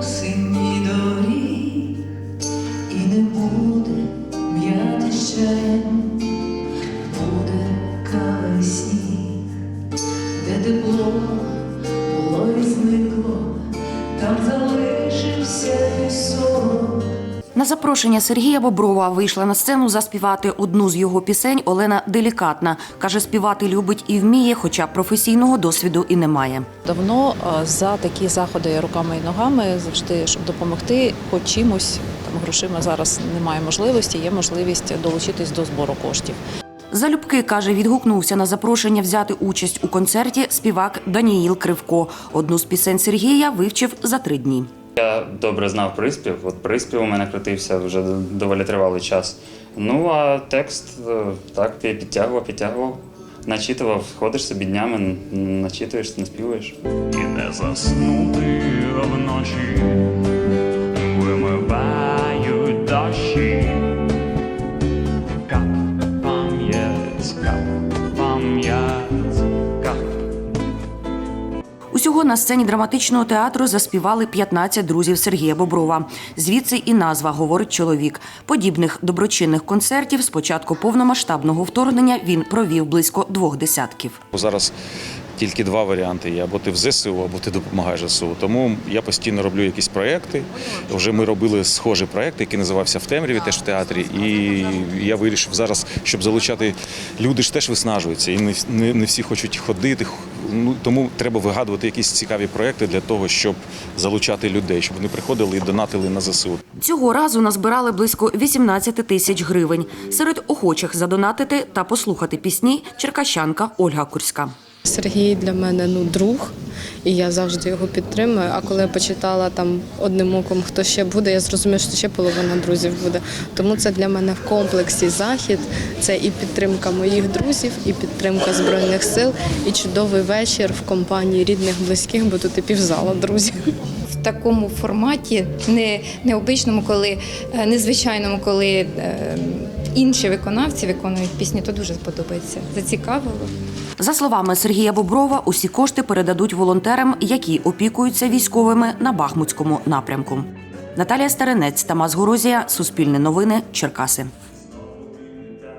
осені доріг і не буде м'яти ще, буде кавий На запрошення Сергія Боброва вийшла на сцену заспівати одну з його пісень Олена Делікатна. Каже, співати любить і вміє, хоча професійного досвіду і немає. Давно за такі заходи руками і ногами завжди, щоб допомогти, хоч чимось там грошима зараз немає можливості, є можливість долучитись до збору коштів. Залюбки каже, відгукнувся на запрошення взяти участь у концерті співак Даніїл Кривко. Одну з пісень Сергія вивчив за три дні. Я добре знав приспів. От приспів у мене крутився вже доволі тривалий час. Ну а текст е, так підтягував, підтягував, начитував, ходиш собі днями, начитуєш, наспівуєш. і не заснути вночі, вимивають дощі. Кап, пам'ять, кап, пам'ять. Усього на сцені драматичного театру заспівали 15 друзів Сергія Боброва. Звідси і назва говорить чоловік. Подібних доброчинних концертів з початку повномасштабного вторгнення він провів близько двох десятків. Зараз тільки два варіанти є: або ти в ЗСУ, або ти допомагаєш ЗСУ. Тому я постійно роблю якісь проекти. Вже ми робили схожий проект, який називався в темряві, теж в театрі. І я вирішив зараз, щоб залучати люди ж теж виснажуються, і не всі хочуть ходити. Ну тому треба вигадувати якісь цікаві проекти для того, щоб залучати людей, щоб вони приходили і донатили на ЗСУ. Цього разу назбирали близько 18 тисяч гривень. Серед охочих задонатити та послухати пісні черкащанка Ольга Курська. Сергій для мене ну друг, і я завжди його підтримую. А коли я почитала там одним оком, хто ще буде, я зрозуміла, що ще половина друзів буде. Тому це для мене в комплексі захід. Це і підтримка моїх друзів, і підтримка збройних сил, і чудовий вечір в компанії рідних, близьких, бо тут і півзала друзів. в такому форматі, не необичному, коли е, незвичайному, коли е, інші виконавці виконують пісні, то дуже сподобається. Зацікавило. За словами Сергія Боброва, усі кошти передадуть волонтерам, які опікуються військовими на Бахмутському напрямку. Наталія Старинець, Тамас Горозія, Суспільне новини, Черкаси.